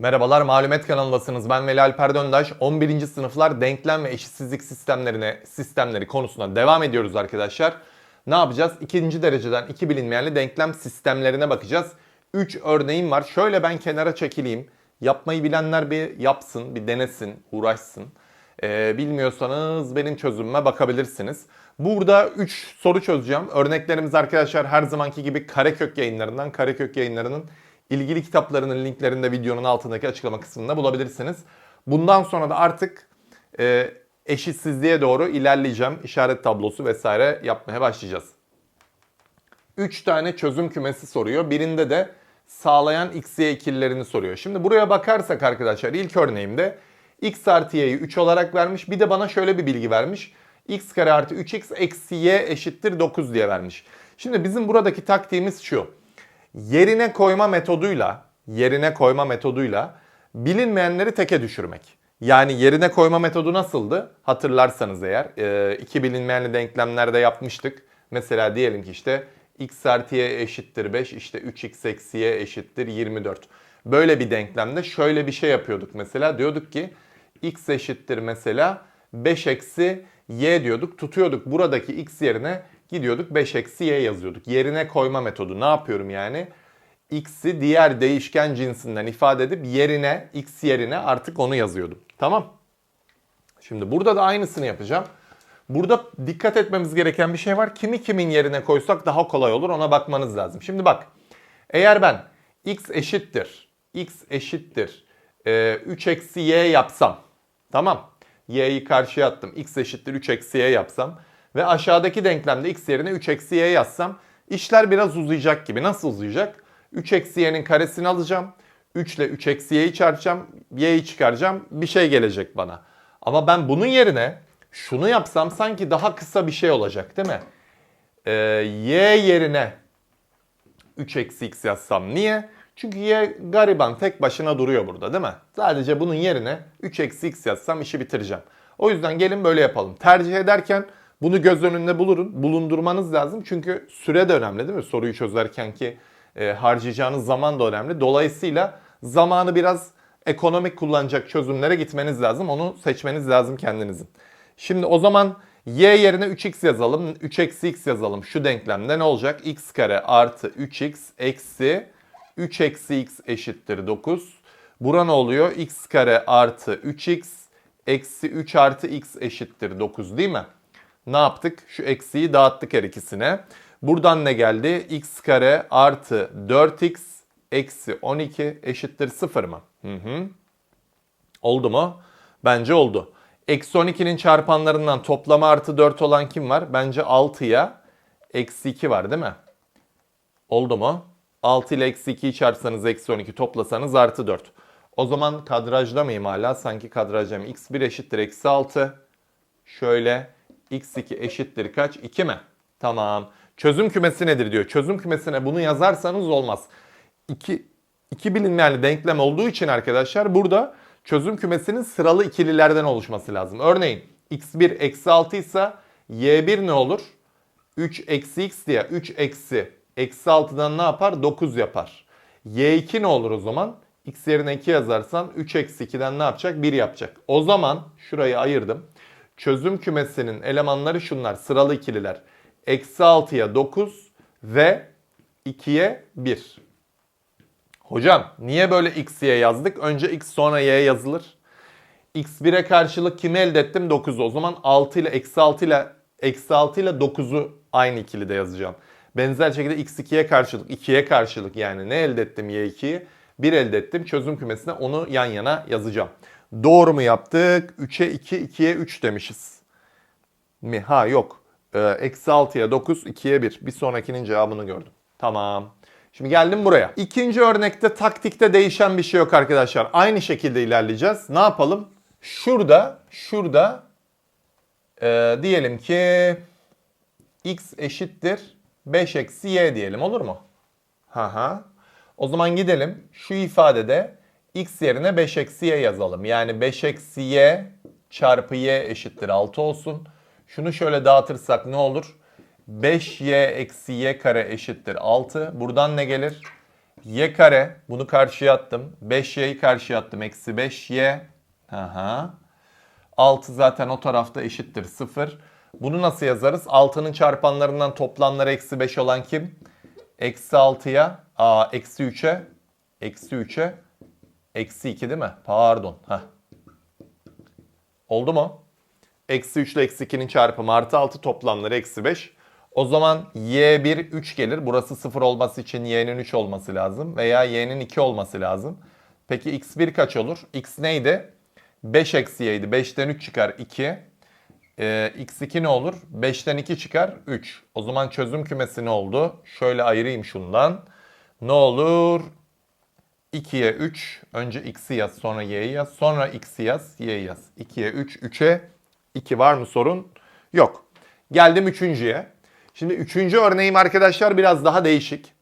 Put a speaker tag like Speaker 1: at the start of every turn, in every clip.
Speaker 1: Merhabalar Malumet kanalındasınız. Ben Veli Alper Döndaş. 11. sınıflar denklem ve eşitsizlik sistemlerine sistemleri konusuna devam ediyoruz arkadaşlar. Ne yapacağız? İkinci dereceden iki bilinmeyenli denklem sistemlerine bakacağız. 3 örneğim var. Şöyle ben kenara çekileyim. Yapmayı bilenler bir yapsın, bir denesin, uğraşsın. Ee, bilmiyorsanız benim çözümüme bakabilirsiniz. Burada 3 soru çözeceğim. Örneklerimiz arkadaşlar her zamanki gibi Karekök yayınlarından. Karekök yayınlarının ilgili kitaplarının linklerini de videonun altındaki açıklama kısmında bulabilirsiniz. Bundan sonra da artık e, eşitsizliğe doğru ilerleyeceğim. İşaret tablosu vesaire yapmaya başlayacağız. 3 tane çözüm kümesi soruyor. Birinde de sağlayan x, y ikililerini soruyor. Şimdi buraya bakarsak arkadaşlar ilk örneğimde x artı y'yi 3 olarak vermiş. Bir de bana şöyle bir bilgi vermiş. x kare artı 3x eksi y eşittir 9 diye vermiş. Şimdi bizim buradaki taktiğimiz şu. Yerine koyma metoduyla, yerine koyma metoduyla bilinmeyenleri teke düşürmek. Yani yerine koyma metodu nasıldı? Hatırlarsanız eğer e, iki bilinmeyenli denklemlerde yapmıştık. Mesela diyelim ki işte x artı y eşittir 5 işte 3x eksi y eşittir 24. Böyle bir denklemde şöyle bir şey yapıyorduk mesela. Diyorduk ki x eşittir mesela 5 eksi y diyorduk. Tutuyorduk buradaki x yerine gidiyorduk 5 eksi y yazıyorduk. Yerine koyma metodu ne yapıyorum yani? x'i diğer değişken cinsinden ifade edip yerine x yerine artık onu yazıyordum. Tamam. Şimdi burada da aynısını yapacağım. Burada dikkat etmemiz gereken bir şey var. Kimi kimin yerine koysak daha kolay olur ona bakmanız lazım. Şimdi bak. Eğer ben x eşittir, x eşittir e, 3 eksi y yapsam. Tamam. y'yi karşıya attım. x eşittir 3 eksi y yapsam. Ve aşağıdaki denklemde x yerine 3 eksi y yazsam. işler biraz uzayacak gibi. Nasıl uzayacak? 3 eksi y'nin karesini alacağım. 3 ile 3 eksi y'yi çarpacağım. Y'yi çıkaracağım. Bir şey gelecek bana. Ama ben bunun yerine şunu yapsam sanki daha kısa bir şey olacak değil mi? Ee, y yerine 3 eksi x yazsam. Niye? Çünkü y gariban tek başına duruyor burada değil mi? Sadece bunun yerine 3 eksi x yazsam işi bitireceğim. O yüzden gelin böyle yapalım. Tercih ederken bunu göz önünde bulurun, bulundurmanız lazım. Çünkü süre de önemli değil mi? Soruyu çözerken ki e, harcayacağınız zaman da önemli. Dolayısıyla zamanı biraz ekonomik kullanacak çözümlere gitmeniz lazım. Onu seçmeniz lazım kendinizin. Şimdi o zaman y yerine 3x yazalım. 3 eksi x yazalım. Şu denklemde ne olacak? x kare artı 3x eksi 3 eksi x eşittir 9. Bura ne oluyor? x kare artı 3x eksi 3 artı x eşittir 9 değil mi? Ne yaptık? Şu eksiyi dağıttık her ikisine. Buradan ne geldi? x kare artı 4x eksi 12 eşittir 0 mı? Hı hı. Oldu mu? Bence oldu. Eksi 12'nin çarpanlarından toplama artı 4 olan kim var? Bence 6'ya eksi 2 var değil mi? Oldu mu? 6 ile eksi 2'yi çarpsanız eksi 12 toplasanız artı 4. O zaman kadrajda mıyım hala? Sanki kadrajda mıyım? x1 eşittir eksi 6. Şöyle x2 eşittir kaç? 2 mi? Tamam. Çözüm kümesi nedir diyor. Çözüm kümesine bunu yazarsanız olmaz. İki, iki bilinmeyenli denklem olduğu için arkadaşlar burada çözüm kümesinin sıralı ikililerden oluşması lazım. Örneğin x1 eksi 6 ise y1 ne olur? 3 eksi x diye 3 eksi eksi 6'dan ne yapar? 9 yapar. y2 ne olur o zaman? x yerine 2 yazarsan 3 eksi 2'den ne yapacak? 1 yapacak. O zaman şurayı ayırdım. Çözüm kümesinin elemanları şunlar. Sıralı ikililer. Eksi 6'ya 9 ve 2'ye 1. Hocam niye böyle x, y yazdık? Önce x sonra y yazılır. x1'e karşılık kimi elde ettim? 9'u. O zaman 6 ile eksi 6 ile eksi 6 ile 9'u aynı ikilide yazacağım. Benzer şekilde x2'ye karşılık 2'ye karşılık yani ne elde ettim y2'yi? 1 elde ettim. Çözüm kümesine onu yan yana yazacağım. Doğru mu yaptık? 3'e 2, 2'ye 3 demişiz. Mi? Ha yok. Ee, Eksi 6'ya 9, 2'ye 1. Bir sonrakinin cevabını gördüm. Tamam. Şimdi geldim buraya. İkinci örnekte taktikte değişen bir şey yok arkadaşlar. Aynı şekilde ilerleyeceğiz. Ne yapalım? Şurada, şurada e, diyelim ki x eşittir 5 eksi y diyelim olur mu? Ha ha. O zaman gidelim şu ifadede x yerine 5 eksi y yazalım. Yani 5 eksi y çarpı y eşittir 6 olsun. Şunu şöyle dağıtırsak ne olur? 5y eksi y kare eşittir 6. Buradan ne gelir? y kare bunu karşıya attım. 5y'yi karşıya attım. Eksi 5y. Aha. 6 zaten o tarafta eşittir 0. Bunu nasıl yazarız? 6'nın çarpanlarından toplamları eksi 5 olan kim? Eksi 6'ya, aa eksi 3'e, eksi 3'e, eksi 2 değil mi? Pardon. Heh. Oldu mu? Eksi 3 ile eksi 2'nin çarpımı artı 6 toplamları eksi 5. O zaman y1 3 gelir. Burası 0 olması için y'nin 3 olması lazım. Veya y'nin 2 olması lazım. Peki x1 kaç olur? x neydi? 5 eksi y'ydi. 5'ten 3 çıkar 2. Ee, x2 ne olur? 5'ten 2 çıkar 3. O zaman çözüm kümesi ne oldu? Şöyle ayırayım şundan. Ne olur? 2'ye 3. Önce x'i yaz sonra y'yi yaz. Sonra x'i yaz y'yi yaz. 2'ye 3. 3'e 2 var mı sorun? Yok. Geldim üçüncüye. Şimdi üçüncü örneğim arkadaşlar biraz daha değişik.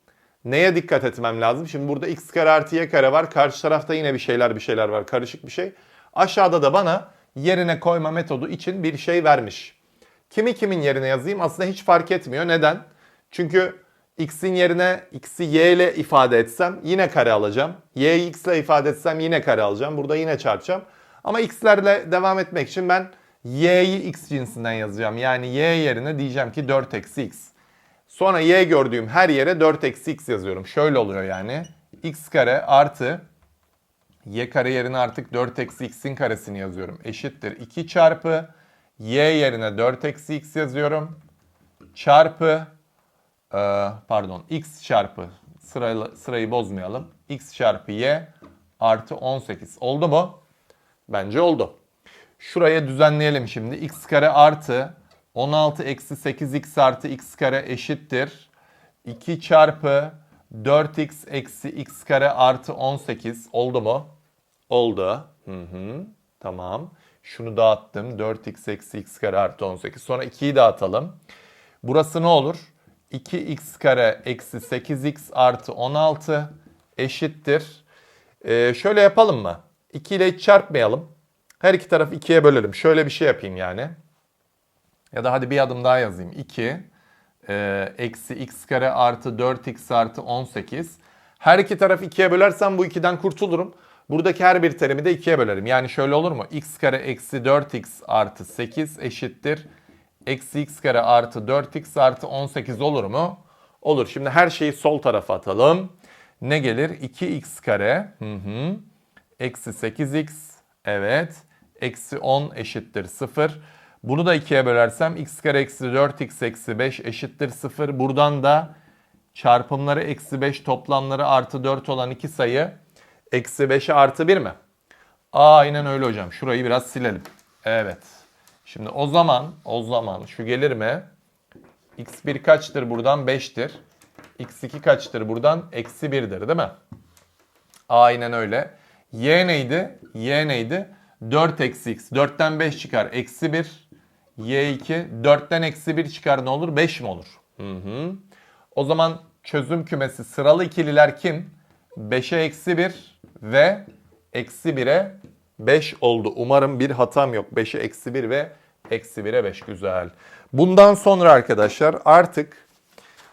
Speaker 1: Neye dikkat etmem lazım? Şimdi burada x kare artı y kare var. Karşı tarafta yine bir şeyler bir şeyler var. Karışık bir şey. Aşağıda da bana yerine koyma metodu için bir şey vermiş. Kimi kimin yerine yazayım aslında hiç fark etmiyor. Neden? Çünkü x'in yerine x'i y ile ifade etsem yine kare alacağım. y'yi x ile ifade etsem yine kare alacağım. Burada yine çarpacağım. Ama x'lerle devam etmek için ben y'yi x cinsinden yazacağım. Yani y yerine diyeceğim ki 4 eksi x. Sonra y gördüğüm her yere 4 eksi x yazıyorum. Şöyle oluyor yani. x kare artı y kare yerine artık 4 eksi x'in karesini yazıyorum. Eşittir 2 çarpı y yerine 4 eksi x yazıyorum. Çarpı pardon x çarpı sırayla, sırayı bozmayalım. x çarpı y artı 18. Oldu mu? Bence oldu. Şuraya düzenleyelim şimdi. x kare artı 16 eksi 8x artı x kare eşittir. 2 çarpı 4x eksi x kare artı 18 oldu mu? Oldu. Hı hı. Tamam. Şunu dağıttım. 4x eksi x kare artı 18. Sonra 2'yi dağıtalım. Burası ne olur? 2x kare eksi 8x artı 16 eşittir. Ee, şöyle yapalım mı? 2 ile hiç çarpmayalım. Her iki tarafı 2'ye bölelim. Şöyle bir şey yapayım yani. Ya da hadi bir adım daha yazayım. 2 e, eksi x kare artı 4x artı 18. Her iki tarafı 2'ye bölersem bu 2'den kurtulurum. Buradaki her bir terimi de 2'ye bölerim. Yani şöyle olur mu? x kare eksi 4x artı 8 eşittir. Eksi x kare artı 4x artı 18 olur mu? Olur. Şimdi her şeyi sol tarafa atalım. Ne gelir? 2x kare. Hı hı. Eksi 8x. Evet. Eksi 10 eşittir 0. Bunu da 2'ye bölersem x kare eksi 4x eksi 5 eşittir 0. Buradan da çarpımları eksi 5 toplamları artı 4 olan iki sayı eksi 5'e artı 1 mi? Aynen öyle hocam. Şurayı biraz silelim. Evet. Şimdi o zaman o zaman şu gelir mi? x1 kaçtır buradan? 5'tir. x2 kaçtır buradan? Eksi 1'dir değil mi? Aynen öyle. Y neydi? Y neydi? 4 eksi x. 4'ten 5 çıkar. Eksi 1. Y2. 4'ten eksi 1 çıkar ne olur? 5 mi olur? Hı hı. O zaman çözüm kümesi sıralı ikililer kim? 5'e eksi 1 ve eksi 1'e 5 oldu. Umarım bir hatam yok. 5'e eksi 1 ve eksi 1'e 5. Güzel. Bundan sonra arkadaşlar artık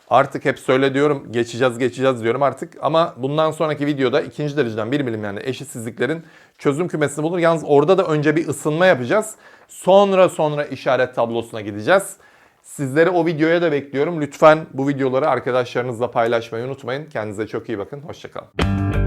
Speaker 1: Artık hep söyle diyorum geçeceğiz geçeceğiz diyorum artık ama bundan sonraki videoda ikinci dereceden bir bilim yani eşitsizliklerin çözüm kümesini bulur. Yalnız orada da önce bir ısınma yapacağız. Sonra sonra işaret tablosuna gideceğiz. Sizleri o videoya da bekliyorum. Lütfen bu videoları arkadaşlarınızla paylaşmayı unutmayın. Kendinize çok iyi bakın. Hoşçakalın.